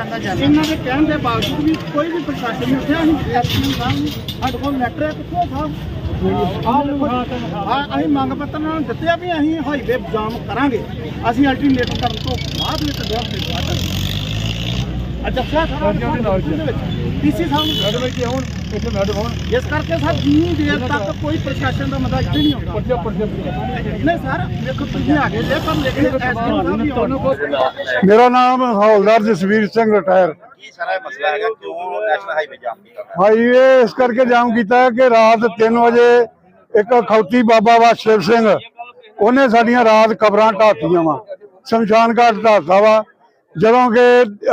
ਜਾਣਦਾ ਜਾਣਦਾ ਇਹਨਾਂ ਦੇ ਕਹਿਣ ਦੇ ਬਾਵਜੂਦ ਵੀ ਕੋਈ ਵੀ ਪ੍ਰਸ਼ਾਸਨ ਨਹੀਂ ਉੱਠਿਆ ਅਸੀਂ ਐਸਪੀ ਸਾਹਿਬ ਨੂੰ ਸਾਡੇ ਕੋਲ ਲੈਟਰ ਹੈ ਕਿੱਥੋਂ ਸਾਹਿਬ ਆਹ ਦੇਖੋ ਆ ਅਸੀਂ ਮੰਗ ਪੱਤਰ ਨਾਲ ਦਿੱਤੇ ਆ ਵੀ ਅਸੀਂ ਹਾਈਵੇ ਜਾਮ ਕਰਾਂਗੇ। ਅਸੀਂ ਅਲਟਰਨੇਟ ਕਰਨ ਤੋਂ ਬਾਅਦ ਵਿੱਚ ਦੋ ਹਫ਼ਤੇ ਬਾਅਦ ਅੱਛਾ ਸਾਰਾ ਡੀਸੀ ਸਾਹਿਬ ਨੂੰ ਮੈਡਮ ਇੱਥੇ ਆਉਣ ਇੱਥੇ ਮੈਡਮ ਆਉਣ ਇਸ ਕਰਕੇ ਸਰ ਜਿੰਨੀ ਦੇਰ ਤੱਕ ਕੋਈ ਪ੍ਰਸ਼ਾਸਨ ਦਾ ਮਤਾ ਇੱਥੇ ਨਹੀਂ ਆਉਂਦਾ। ਪਰਚਾ ਪਰਚਾ ਨਹੀਂ ਸਰ ਦੇਖੋ ਤੁਸੀਂ ਆ ਗਏ ਜੇ ਪਰ ਲੇਕਿਨ ਐਸਪੀ ਸਾਹਿਬ ਵੀ ਆਉਣ ਮੇਰਾ ਨਾਮ ਹੌਲਦਾਰ ਜਸਵੀਰ ਸਿੰਘ ਰਿਟਾਇਰ। ਕੀ ਸਾਰਾ ਇਹ ਮਸਲਾ ਹੈਗਾ? ਕਿਉਂ ਨੈਸ਼ਨਲ ਹਾਈਵੇ ਜਾਮ ਕੀਤਾ ਗਿਆ? ਹਾਈਵੇ ਇਸ ਕਰਕੇ ਜਾਮ ਕੀਤਾ ਹੈ ਕਿ ਰਾਤ 3 ਵਜੇ ਇੱਕ ਖੌਤੀ ਬਾਬਾ ਵਾ ਸ਼ਿਵ ਸਿੰਘ ਉਹਨੇ ਸਾਡੀਆਂ ਰਾਤ ਕਬਰਾਂ ਢਾਤੀਆਂ ਵਾ। ਸ਼ਮਸ਼ਾਨ ਘਾਟ ਢਾਤਾ ਵਾ। ਜਦੋਂ ਕਿ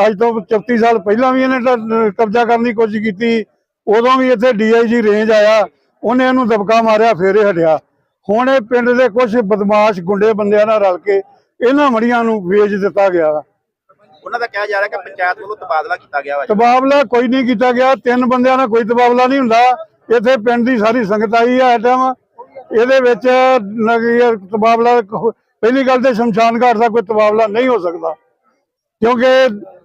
ਅੱਜ ਤੋਂ 34 ਸਾਲ ਪਹਿਲਾਂ ਵੀ ਇਹਨੇ ਕਬਜ਼ਾ ਕਰਨ ਦੀ ਕੋਸ਼ਿਸ਼ ਕੀਤੀ ਉਦੋਂ ਵੀ ਇੱਥੇ ਡੀਆਈਜੀ ਰੇਂਜ ਆਇਆ ਉਹਨੇ ਇਹਨੂੰ ਦਬਕਾ ਮਾਰਿਆ ਫੇਰ ਹਟਿਆ। ਹੁਣ ਇਹ ਪਿੰਡ ਦੇ ਕੁਝ ਬਦਮਾਸ਼ ਗੁੰਡੇ ਬੰਦਿਆਂ ਨਾਲ ਰਲ ਕੇ ਇਹਨਾਂ ਮੜੀਆਂ ਨੂੰ ਵੇਚ ਦਿੱਤਾ ਗਿਆ। ਉਹਨਾਂ ਦਾ ਕਿਹਾ ਜਾ ਰਿਹਾ ਕਿ ਪੰਚਾਇਤ ਵੱਲੋਂ ਤਬਾਦਲਾ ਕੀਤਾ ਗਿਆ ਵਾ ਤਬਾਦਲਾ ਕੋਈ ਨਹੀਂ ਕੀਤਾ ਗਿਆ ਤਿੰਨ ਬੰਦਿਆਂ ਨਾਲ ਕੋਈ ਤਬਾਦਲਾ ਨਹੀਂ ਹੁੰਦਾ। ਇੱਥੇ ਪਿੰਡ ਦੀ ਸਾਰੀ ਸੰਗਤ ਆਈ ਹੈ ਐਟਮ ਇਹਦੇ ਵਿੱਚ ਤਬਾਦਲਾ ਪਹਿਲੀ ਗੱਲ ਤੇ ਸ਼ਮਸ਼ਾਨ ਘਾਟ ਦਾ ਕੋਈ ਤਬਾਦਲਾ ਨਹੀਂ ਹੋ ਸਕਦਾ। ਕਿਉਂਕਿ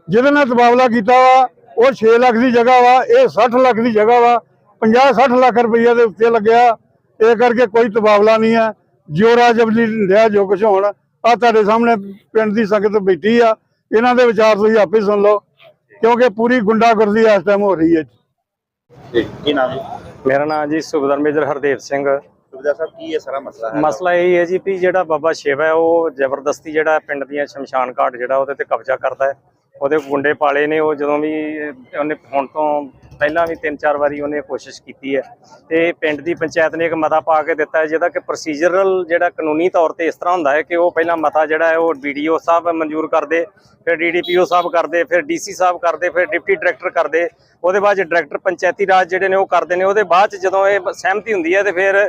ਜਿਹਦੇ ਨਾਲ ਤਬਾਦਲਾ ਕੀਤਾ ਵਾ ਉਹ 6 ਲੱਖ ਦੀ ਜਗ੍ਹਾ ਵਾ ਇਹ 60 ਲੱਖ ਦੀ ਜਗ੍ਹਾ ਵਾ 50 60 ਲੱਖ ਰੁਪਈਆ ਦੇ ਉੱਤੇ ਲੱਗਿਆ। ਇਹ ਕਰਕੇ ਕੋਈ ਤਬਾਦਲਾ ਨਹੀਂ ਹੈ। ਜੋਰਾ ਜਬਲੀ ਲਿਆ ਜੋ ਕੁਛ ਹੋਣ ਆ ਤੁਹਾਡੇ ਸਾਹਮਣੇ ਪਿੰਡ ਦੀ ਸੰਗਤ ਬੈਠੀ ਆ। ਇਹਨਾਂ ਦੇ ਵਿਚਾਰ ਤੁਸੀਂ ਆਪੇ ਸੁਣ ਲਓ ਕਿਉਂਕਿ ਪੂਰੀ ਗੁੰਡਾਗਰਦੀ ਇਸ ਟਾਈਮ ਹੋ ਰਹੀ ਹੈ ਜੀ। ਕੀ ਨਾਮ ਹੈ ਮੇਰਾ ਨਾਮ ਜੀ ਸੁਬਦਰ ਮੇਜਰ ਹਰਦੇਵ ਸਿੰਘ। ਸੁਬਿਦਾ ਸਾਹਿਬ ਕੀ ਇਹ ਸਾਰਾ ਮਸਲਾ ਹੈ? ਮਸਲਾ ਇਹ ਹੈ ਜੀ ਵੀ ਜਿਹੜਾ ਬਾਬਾ ਸ਼ਿਵ ਹੈ, ਉਹ ਜ਼ਬਰਦਸਤੀ ਜਿਹੜਾ ਪਿੰਡ ਦੀਆਂ ਸ਼ਮਸ਼ਾਨ ਘਾਟ ਜਿਹੜਾ ਉਹਦੇ ਤੇ ਕਬਜ਼ਾ ਕਰਦਾ ਹੈ। ਉਹਦੇ ਗੁੰਡੇ ਪਾਲੇ ਨੇ, ਉਹ ਜਦੋਂ ਵੀ ਉਹਨੇ ਹੁਣ ਤੋਂ ਪਹਿਲਾਂ ਵੀ ਤਿੰਨ ਚਾਰ ਵਾਰੀ ਉਹਨੇ ਕੋਸ਼ਿਸ਼ ਕੀਤੀ ਹੈ। ਤੇ ਪਿੰਡ ਦੀ ਪੰਚਾਇਤ ਨੇ ਇੱਕ ਮਤਾ ਪਾ ਕੇ ਦਿੱਤਾ ਜਿਹਦਾ ਕਿ ਪ੍ਰੋਸੀਜਰਲ ਜਿਹੜਾ ਕਾਨੂੰਨੀ ਤੌਰ ਤੇ ਇਸ ਤਰ੍ਹਾਂ ਹੁੰਦਾ ਹੈ ਕਿ ਉਹ ਪਹਿਲਾਂ ਮਤਾ ਜਿਹੜਾ ਹੈ, ਉਹ ਵੀਡੀਓ ਸਾਹਿਬ ਮਨਜ਼ੂਰ ਕਰਦੇ, ਫਿਰ ਡੀਡੀਪੀਓ ਸਾਹਿਬ ਕਰਦੇ, ਫਿਰ ਡੀਸੀ ਸਾਹਿਬ ਕਰਦੇ, ਫਿਰ ਡਿਪਟੀ ਡਾਇਰੈਕਟਰ ਕਰਦੇ। ਉਹਦੇ ਬਾਅਦ ਡਾਇਰੈਕਟਰ ਪੰਚਾਇਤੀ ਰਾਜ ਜਿਹੜੇ ਨੇ ਉਹ ਕਰਦੇ ਨੇ। ਉਹਦੇ ਬਾਅਦ ਚ ਜਦੋਂ ਇਹ ਸਹਿਮਤੀ ਹੁੰਦੀ ਹੈ ਤੇ ਫਿਰ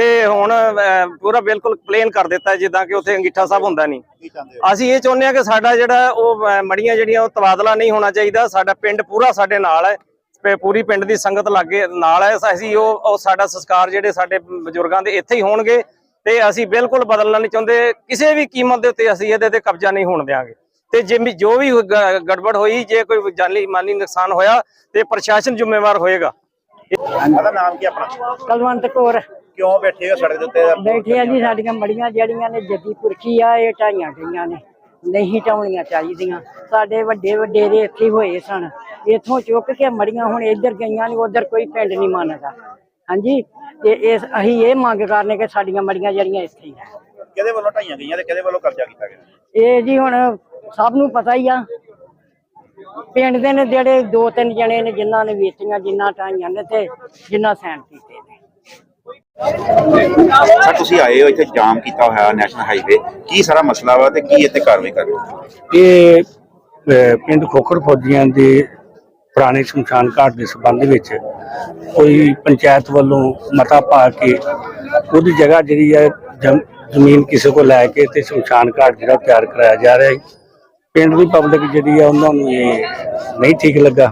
ਤੇ ਹੁਣ ਪੂਰਾ ਬਿਲਕੁਲ ਪਲੇਨ ਕਰ ਦਿੱਤਾ ਜਿੱਦਾਂ ਕਿ ਉੱਥੇ ਅੰਗੀਠਾ ਸਾਹਿਬ ਹੁੰਦਾ ਨਹੀਂ। ਅਸੀਂ ਇਹ ਚਾਹੁੰਦੇ ਹਾਂ ਕਿ ਸਾਡਾ ਜਿਹੜਾ ਉਹ ਮੜੀਆਂ ਜਿਹੜੀਆਂ ਉਹ ਤਬਾਦਲਾ ਨਹੀਂ ਹੋਣਾ ਚਾਹੀਦਾ। ਸਾਡਾ ਪਿੰਡ ਪੂਰਾ ਸਾਡੇ ਨਾਲ ਹੈ। ਤੇ ਪੂਰੀ ਪਿੰਡ ਦੀ ਸੰਗਤ ਲਾਗੇ ਨਾਲ ਹੈ। ਅਸੀਂ ਉਹ ਸਾਡਾ ਸੰਸਕਾਰ ਜਿਹੜੇ ਸਾਡੇ ਬਜ਼ੁਰਗਾਂ ਦੇ ਇੱਥੇ ਹੀ ਹੋਣਗੇ ਤੇ ਅਸੀਂ ਬਿਲਕੁਲ ਬਦਲਣਾ ਨਹੀਂ ਚਾਹੁੰਦੇ। ਕਿਸੇ ਵੀ ਕੀਮਤ ਦੇ ਉੱਤੇ ਅਸੀਂ ਇਹਦੇ ਤੇ ਕਬਜ਼ਾ ਨਹੀਂ ਹੋਣ ਦੇਵਾਂਗੇ ਤੇ ਜੇ ਜੋ ਵੀ ਗੜਬੜ ਹੋਈ ਜੇ ਕੋਈ ਜਾਨੀ ਮਾਲੀ ਨੁਕਸਾਨ ਹੋਇਆ ਤੇ ਪ੍ਰਸ਼ਾਸਨ ਜ਼ਿੰਮੇਵਾਰ ਹੋਏਗਾ। ਉਹਦਾ ਨਾਮ ਕੀ ਆਪਣਾ? ਕਲਵੰਤ ਕੌਰ। ਕਿਉਂ ਬੈਠੇ ਹੋ ਸੜਕ ਦੇ ਉੱਤੇ? ਬੈਠੇ ਆ ਜੀ ਸਾਡੀਆਂ ਮੜੀਆਂ ਜਿਹੜੀਆਂ ਨੇ ਜੱਦੀ ਪੁਰਖੀ ਆ ਇਹ ਢਾਈਆਂ ਗਈਆਂ ਨੇ। ਨਹੀਂ ਢਾਉਣੀਆਂ ਚਾਹੀਦੀਆਂ। ਸਾਡੇ ਵੱਡੇ ਵਡੇਰੇ ਇੱਥੇ ਹੋਏ ਸਨ। ਇੱਥੋਂ ਚੁੱਕ ਕੇ ਮੜੀਆਂ ਹੁਣ ਇੱਧਰ ਗਈਆਂ ਨੇ ਉਧਰ ਕੋਈ ਪਿੰਡ ਨਹੀਂ ਮੰਨਦਾ। ਹਾਂਜੀ ਤੇ ਇਸ ਅਸੀਂ ਇਹ ਮੰਗ ਕਰਨੇ ਕਿ ਸਾਡੀਆਂ ਮੜੀਆਂ ਜਿਹੜੀਆਂ ਇੱਥੇ ਹੀ ਆ। ਕਿਹਦੇ ਵੱਲੋਂ ਢਾਈਆਂ ਗਈਆਂ ਤੇ ਕਿਹਦੇ ਵੱਲੋਂ ਕਬਜ਼ਾ ਕੀਤਾ ਗਿਆ? ਇਹ ਜੀ ਹੁਣ ਸਭ ਨੂੰ ਪਤਾ ਹੀ ਆ। ਪਿੰਡ ਦੇ ਨੇ ਜਿਹੜੇ ਦੋ ਤਿੰਨ ਜਣੇ ਨੇ ਜਿਨ੍ਹਾਂ ਨੇ ਵੇਚੀਆਂ ਜਿਨ੍ਹਾਂ ਢਾਈਆਂ ਨੇ ਤੇ ਜਿਨ੍ਹਾਂ ਸੈਨ ਕੀਤੇ ਨੇ। ਸਰ ਤੁਸੀਂ ਆਏ ਹੋ ਇੱਥੇ ਜਾਮ ਕੀਤਾ ਹੋਇਆ ਨੈਸ਼ਨਲ ਹਾਈਵੇ। ਕੀ ਸਾਰਾ ਮਸਲਾ ਵਾ ਤੇ ਕੀ ਇੱਥੇ ਕਾਰਵਾਈ ਕਰ ਰਹੇ ਹੋ? ਇਹ ਅਹ, ਪਿੰਡ ਖੋਖਰ ਫੌਜੀਆਂ ਦੇ ਪੁਰਾਣੇ ਸ਼ਮਸ਼ਾਨ ਘਾਟ ਦੇ ਸੰਬੰਧ ਵਿੱਚ ਕੋਈ ਪੰਚਾਇਤ ਵੱਲੋਂ ਮਤਾ ਪਾ ਕੇ ਉਹਦੀ ਜਗ੍ਹਾ ਜਿਹੜੀ ਹੈ ਜਮ- ਜ਼ਮੀਨ ਕਿਸੇ ਕੋਲ ਲੈ ਕੇ ਤੇ ਸ਼ਮਸ਼ਾਨ ਘਾਟ ਜਿਹੜਾ ਤਿਆਰ ਕਰਾਇਆ ਜਾ ਰਿਹਾ ਹੈ। ਪਿੰਡ ਦੀ ਪਬਲਿਕ ਜਿਹੜੀ ਆ ਉਹਨਾਂ ਨੂੰ ਇਹ ਨਹੀਂ ਠੀਕ ਲੱਗਾ।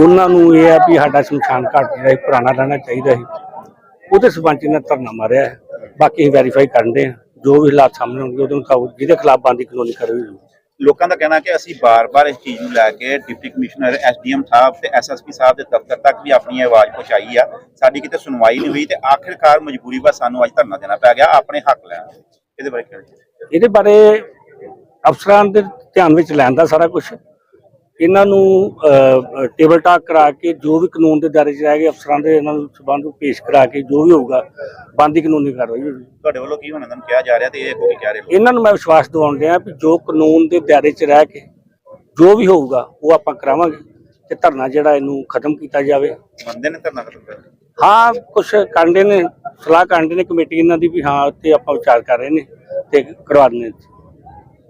ਉਹਨਾਂ ਨੂੰ ਇਹ ਆ ਵੀ ਸਾਡਾ ਸ਼ਮਸ਼ਾਨ ਘਾਟ ਜਿਹੜਾ ਇਹ ਪੁਰਾਣਾ ਰਹਿਣਾ ਚਾਹੀਦਾ ਹੈ ਉਹਦੇ ਸਬੰਧ ਨੇ ਧਰਨਾ ਮਾਰਿਆ। ਬਾਕੀ ਵੈਰੀਫਾਈ ਕਰਨ ਦੇ ਜੋ ਵੀ ਹਾਲਾਤ ਸਾਹਮਣੇ ਹੋਣਗੇ ਉਹਦੇ ਮੁਤਾਬਕ ਜਿਹਦੇ ਖਿਲਾਫ ਬੰਦੀ ਕਾਨੂੰਨੀ ਕਾਰਵਾਈ ਹੋਊਗੀ। ਲੋਕਾਂ ਦਾ ਕਹਿਣਾ ਕਿ ਅਸੀਂ ਬਾਰ-ਬਾਰ ਇਸ ਚੀਜ਼ ਨੂੰ ਲੈ ਕੇ ਡਿਪਟੀ ਕਮਿਸ਼ਨਰ ਐਸਡੀਐਮ ਸਾਹਿਬ ਤੇ ਐਸਐਸਪੀ ਸਾਹਿਬ ਦੇ ਦਫ਼ਤਰ ਤੱਕ ਵੀ ਆਪਣੀ ਆਵਾਜ਼ ਪਹੁੰਚਾਈ ਆ। ਸਾਡੀ ਕਿਤੇ ਸੁਣਵਾਈ ਨਹੀਂ ਹੋਈ ਤੇ ਆਖਿਰਕਾਰ ਮਜਬੂਰੀ ਬਸ ਸਾਨੂੰ ਅੱਜ ਧਰਨਾ ਦੇਣਾ ਪੈ ਗਿਆ। ਆਪਣੇ ਹੱਕ ਲੈਣ। ਇਹਦੇ ਬਾਰੇ ਇਹਦੇ ਬਾਰੇ ਅਫਸਰਾਂ ਦੇ ਧਿਆਨ ਵਿੱਚ ਲੈਣ ਦਾ ਸਾਰਾ ਕੁਝ ਇਹਨਾਂ ਨੂੰ ਟੇਬਲ ਟਾਕ ਕਰਾ ਕੇ ਜੋ ਵੀ ਕਾਨੂੰਨ ਦੇ ਦਾਇਰੇ 'ਚ ਰਹਿ ਗਏ ਅਫਸਰਾਂ ਦੇ ਇਹਨਾਂ ਨੂੰ ਸਬੰਧ ਨੂੰ ਪੇਸ਼ ਕਰਾ ਕੇ ਜੋ ਵੀ ਹੋਊਗਾ ਬੰਦੀ ਕਾਨੂੰਨੀ ਕਾਰਵਾਈ ਹੋਊਗੀ। ਤੁਹਾਡੇ ਵੱਲੋਂ ਕੀ ਹੁਣ ਇਹਨਾਂ ਨੂੰ ਕਿਹਾ ਜਾ ਰਿਹਾ ਤੇ ਇਹ ਅੱਗੋਂ ਕੀ ਕਹਿ ਰਹੇ ਇਹਨਾਂ ਨੂੰ ਮੈਂ ਵਿਸ਼ਵਾਸ ਦਿਵਾਉਣ ਡਿਆ ਵੀ ਜੋ ਕਾਨੂੰਨ ਦੇ ਦਾਇਰੇ 'ਚ ਰਹਿ ਕੇ ਜੋ ਵੀ ਹੋਊਗਾ ਉਹ ਆਪਾਂ ਕਰਾਵਾਂਗੇ ਤੇ ਧਰਨਾ ਜਿਹੜਾ ਇਹਨੂੰ ਖਤਮ ਕੀਤਾ ਜਾਵੇ। ਮੰਨਦੇ ਨੇ ਧਰਨਾ ਖਤਮ ਕਰ ਹਾਂ ਕੁਝ ਕਾਂਡੇ ਨੇ ਸਲਾਹ ਕਾਂਡੇ ਨੇ ਕਮੇਟੀ ਇਹਨਾਂ ਦੀ ਵੀ ਹਾਂ ਤੇ ਆਪਾਂ ਵਿਚਾਰ ਕਰ ਰਹੇ ਨੇ ਤੇ ਕਰਵਾ ਦਿੰਦੇ